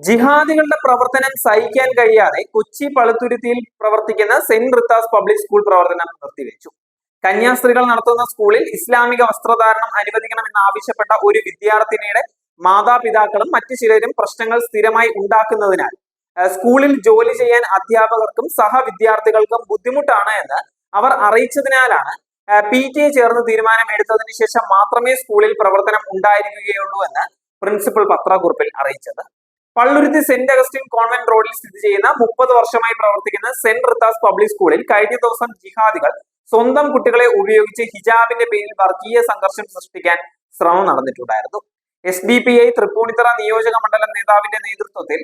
ജിഹാദികളുടെ പ്രവർത്തനം സഹിക്കാൻ കഴിയാതെ കൊച്ചി പളുത്തുരുത്തിയിൽ പ്രവർത്തിക്കുന്ന സെന്റ് റിത്താസ് പബ്ലിക് സ്കൂൾ പ്രവർത്തനം നിർത്തിവെച്ചു. കന്യാസ്ത്രീകൾ നടത്തുന്ന സ്കൂളിൽ ഇസ്ലാമിക വസ്ത്രധാരണം അനുവദിക്കണമെന്ന് ആവശ്യപ്പെട്ട ഒരു വിദ്യാർത്ഥിനിയുടെ മാതാപിതാക്കളും മറ്റു ചിലരും പ്രശ്നങ്ങൾ സ്ഥിരമായി ഉണ്ടാക്കുന്നതിനാൽ സ്കൂളിൽ ജോലി ചെയ്യാൻ അധ്യാപകർക്കും സഹവിദ്യാർത്ഥികൾക്കും ബുദ്ധിമുട്ടാണ് എന്ന് അവർ അറിയിച്ചതിനാലാണ് പി ടി എ ചേർന്ന് തീരുമാനം എടുത്തതിന് ശേഷം മാത്രമേ സ്കൂളിൽ പ്രവർത്തനം ഉണ്ടായിരിക്കുകയുള്ളൂ എന്ന് പ്രിൻസിപ്പൽ പത്രക്കുറിപ്പിൽ അറിയിച്ചത്. പള്ളുരുത്തി സെന്റ് അഗസ്റ്റിൻ കോൺവെന്റ് റോഡിൽ സ്ഥിതി ചെയ്യുന്ന മുപ്പത് വർഷമായി പ്രവർത്തിക്കുന്ന സെന്റ് റിത്താസ് പബ്ലിക് സ്കൂളിൽ കഴിഞ്ഞ ദിവസം ജിഹാദികൾ സ്വന്തം കുട്ടികളെ ഉപയോഗിച്ച് ഹിജാബിന്റെ പേരിൽ വർഗീയ സംഘർഷം സൃഷ്ടിക്കാൻ ശ്രമം നടന്നിട്ടുണ്ടായിരുന്നു. S D P I Tripunithura നിയോജക മണ്ഡലം നേതാവിന്റെ നേതൃത്വത്തിൽ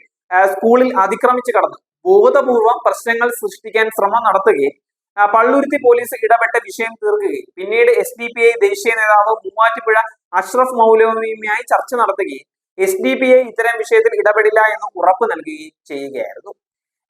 സ്കൂളിൽ അതിക്രമിച്ചു കടന്നു ബോധപൂർവം പ്രശ്നങ്ങൾ സൃഷ്ടിക്കാൻ ശ്രമം നടത്തുകയും പള്ളുരുത്തി പോലീസ് ഇടപെട്ട വിഷയം തീർക്കുകയും പിന്നീട് എസ് ഡി പി ഐ ദേശീയ നേതാവ് മൂവാറ്റുപുഴ അഷ്റഫ് മൗലവിയുമായി ചർച്ച നടത്തുകയും എസ് ഡി പി ഐ ഇത്തരം വിഷയത്തിൽ ഇടപെടില്ല എന്ന് ഉറപ്പ് നൽകുകയും ചെയ്യുകയായിരുന്നു.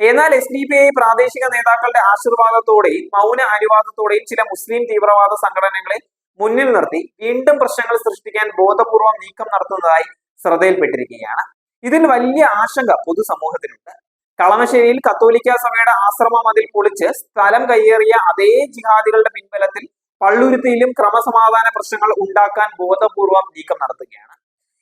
എന്നാൽ എസ് ഡി പി ഐ പ്രാദേശിക നേതാക്കളുടെ ആശീർവാദത്തോടെയും മൗന അനുവാദത്തോടെയും ചില മുസ്ലിം തീവ്രവാദ സംഘടനകളെ മുന്നിൽ നിർത്തി വീണ്ടും പ്രശ്നങ്ങൾ സൃഷ്ടിക്കാൻ ബോധപൂർവം നീക്കം നടത്തുന്നതായി ശ്രദ്ധയിൽപ്പെട്ടിരിക്കുകയാണ്. ഇതിൽ വലിയ ആശങ്ക പൊതുസമൂഹത്തിനുണ്ട് കളമശ്ശേരിയിൽ കത്തോലിക്ക സഭയുടെ ആശ്രമം അതിൽ പൊളിച്ച് സ്ഥലം കയ്യേറിയ അതേ ജിഹാദികളുടെ പിൻബലത്തിൽ പള്ളുരുത്തിയിലും ക്രമസമാധാന പ്രശ്നങ്ങൾ ഉണ്ടാക്കാൻ ബോധപൂർവം നീക്കം നടത്തുകയാണ്.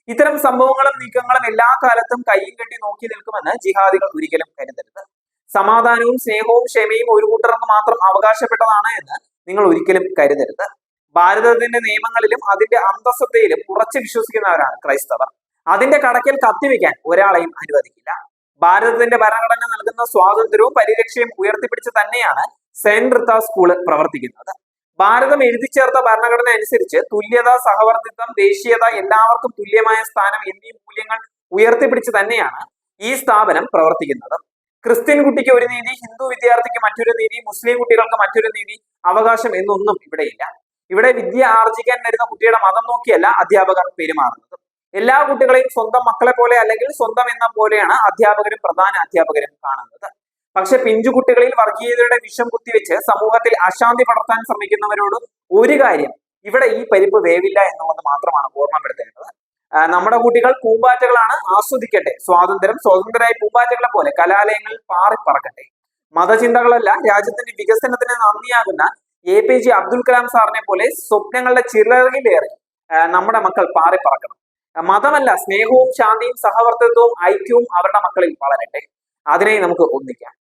ഇത്തരം സംഭവങ്ങളും നീക്കങ്ങളും എല്ലാ കാലത്തും കയ്യും കെട്ടി നോക്കി നിൽക്കുമെന്ന് ജിഹാദികൾ ഒരിക്കലും കരുതരുത്. സമാധാനവും സ്നേഹവും ക്ഷമയും ഒരു കൂട്ടർക്ക് മാത്രം അവകാശപ്പെട്ടതാണ് എന്ന് നിങ്ങൾ ഒരിക്കലും കരുതരുത്. ഭാരതത്തിന്റെ നിയമങ്ങളിലും അതിന്റെ അന്തസ്സത്തയിലും ഉറച്ചു വിശ്വസിക്കുന്നവരാണ് ക്രൈസ്തവർ. അതിന്റെ കടക്കൽ കത്തിവെക്കാൻ ഒരാളെയും അനുവദിക്കില്ല. ഭാരതത്തിന്റെ ഭരണഘടന നൽകുന്ന സ്വാതന്ത്ര്യവും പരിരക്ഷയും ഉയർത്തിപ്പിടിച്ച് തന്നെയാണ് സെന്റ് റിത്ത സ്കൂൾ പ്രവർത്തിക്കുന്നത്. ഭാരതം എഴുതി ചേർത്ത ഭരണഘടന അനുസരിച്ച് തുല്യത സഹവർത്തിത്വം ദേശീയത എല്ലാവർക്കും തുല്യമായ സ്ഥാനം എന്നീ മൂല്യങ്ങൾ ഉയർത്തിപ്പിടിച്ച് തന്നെയാണ് ഈ സ്ഥാപനം പ്രവർത്തിക്കുന്നത്. ക്രിസ്ത്യൻ കുട്ടിക്ക് ഒരു നീതി ഹിന്ദു വിദ്യാർത്ഥിക്ക് മറ്റൊരു നീതി മുസ്ലിം കുട്ടികൾക്ക് മറ്റൊരു നീതി അവകാശം എന്നൊന്നും ഇവിടെയില്ല. ഇവിടെ വിദ്യ ആർജിക്കാൻ വരുന്ന കുട്ടിയുടെ മതം നോക്കിയല്ല അധ്യാപകർ പെരുമാറുന്നത്. എല്ലാ കുട്ടികളെയും സ്വന്തം മക്കളെ പോലെ അല്ലെങ്കിൽ സ്വന്തം എന്ന പോലെയാണ് അധ്യാപകരും പ്രധാന അധ്യാപകരും കാണുന്നത്. പക്ഷെ പിഞ്ചുകുട്ടികളിൽ വർഗീയതയുടെ വിഷം കുത്തിവെച്ച് സമൂഹത്തിൽ അശാന്തി പടർത്താൻ ശ്രമിക്കുന്നവരോട് ഒരു കാര്യം ഇവിടെ ഈ പരിപ്പ് വേവില്ല എന്നുള്ളത് മാത്രമാണ് ഓർമ്മപ്പെടുത്തേണ്ടത്. നമ്മുടെ കുട്ടികൾ പൂമ്പാറ്റകളാണ് ആസ്വദിക്കട്ടെ. സ്വാതന്ത്ര്യം സ്വതന്ത്രരായ പൂമ്പാറ്റകളെ പോലെ കലാലയങ്ങളിൽ പാറിപ്പറക്കട്ടെ. മതചിന്തകളല്ല രാജ്യത്തിന്റെ വികസനത്തിന് നന്ദിയാകുന്ന A P J Abdul Kalam സാറിനെ പോലെ സ്വപ്നങ്ങളുടെ ചിറകിലേറി നമ്മുടെ മക്കൾ പാറിപ്പറക്കണം. പറക്കണം മതമല്ല സ്നേഹവും ശാന്തിയും സഹവർത്തിത്വവും ഐക്യവും അവരുടെ മക്കളിൽ വളരട്ടെ. അതിനെ നമുക്ക് ഒന്നിക്കാം.